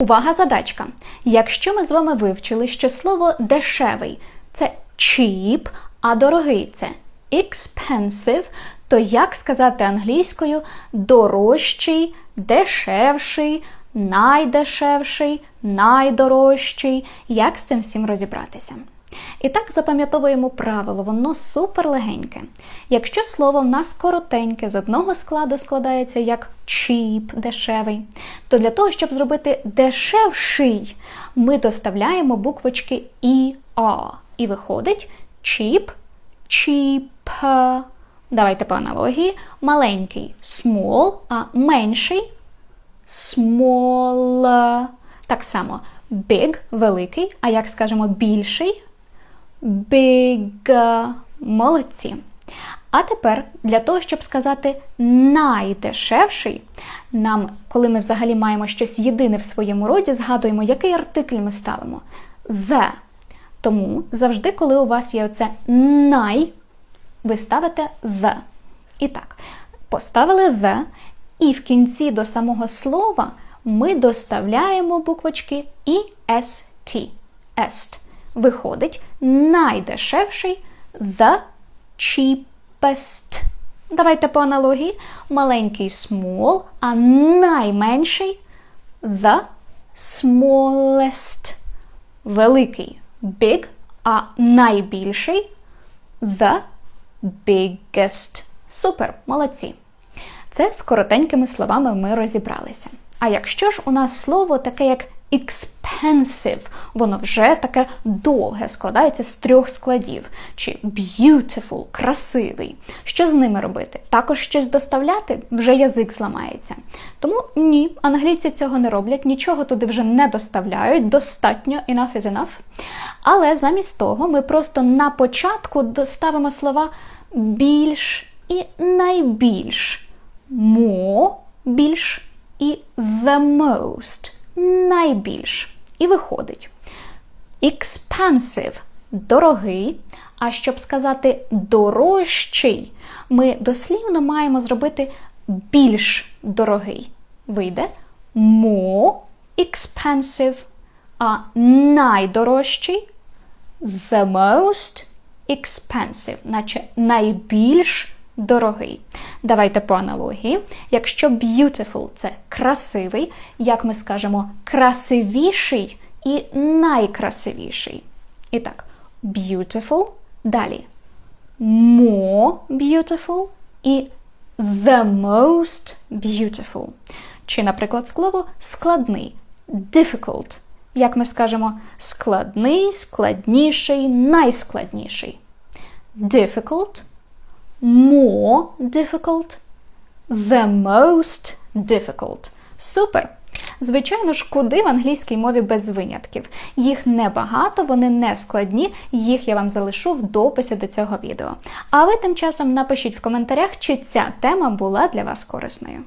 Увага, задачка! Якщо ми з вами вивчили, що слово дешевий це cheap, а дорогий це expensive, то як сказати англійською дорожчий, дешевший, найдешевший, найдорожчий? Як з цим всім розібратися? І так запам'ятовуємо правило, воно супер легеньке. Якщо слово в нас коротеньке, з одного складу складається як cheap, дешевий, то для того, щоб зробити дешевший, ми доставляємо буквочки і а. І виходить cheap, cheap. Давайте по аналогії. Маленький small, а менший small. Так само big великий, а як скажемо більший big. Молодці. А тепер для того, щоб сказати найдешевший, нам, коли ми взагалі маємо щось єдине в своєму роді, згадуємо, який артикль ми ставимо. The. Тому завжди, коли у вас є оце най, ви ставите the. І так, поставили the, і в кінці до самого слова ми доставляємо буквочки est. Est. Виходить найдешевший the cheapest. Давайте по аналогії. Маленький small, а найменший the smallest. Великий big, а найбільший the biggest. Супер, молодці. Це з коротенькими словами ми розібралися. А якщо ж у нас слово таке як expensive, воно вже таке довге, складається з трьох складів. Чи beautiful, красивий. Що з ними робити? Також щось доставляти, вже язик зламається. Тому ні, англійці цього не роблять, нічого туди вже не доставляють, достатньо, enough is enough. Але замість того ми просто на початку доставимо слова більш і найбільш, more, більш і the most найбільш. І виходить. Expensive дорогий. А щоб сказати дорожчий, ми дослівно маємо зробити більш дорогий. Вийде more expensive, а найдорожчий the most expensive, наче найбільш дорогий. Давайте по аналогії. Якщо beautiful це красивий, як ми скажемо, красивіший і найкрасивіший. І так, beautiful, далі more beautiful і the most beautiful. Чи, наприклад, слово складний difficult. Як ми скажемо, складний, складніший, найскладніший. Difficult more difficult, the most difficult. Супер! Звичайно ж, куди в англійській мові без винятків. Їх небагато, вони не складні, їх я вам залишу в дописі до цього відео. А ви тим часом напишіть в коментарях, чи ця тема була для вас корисною.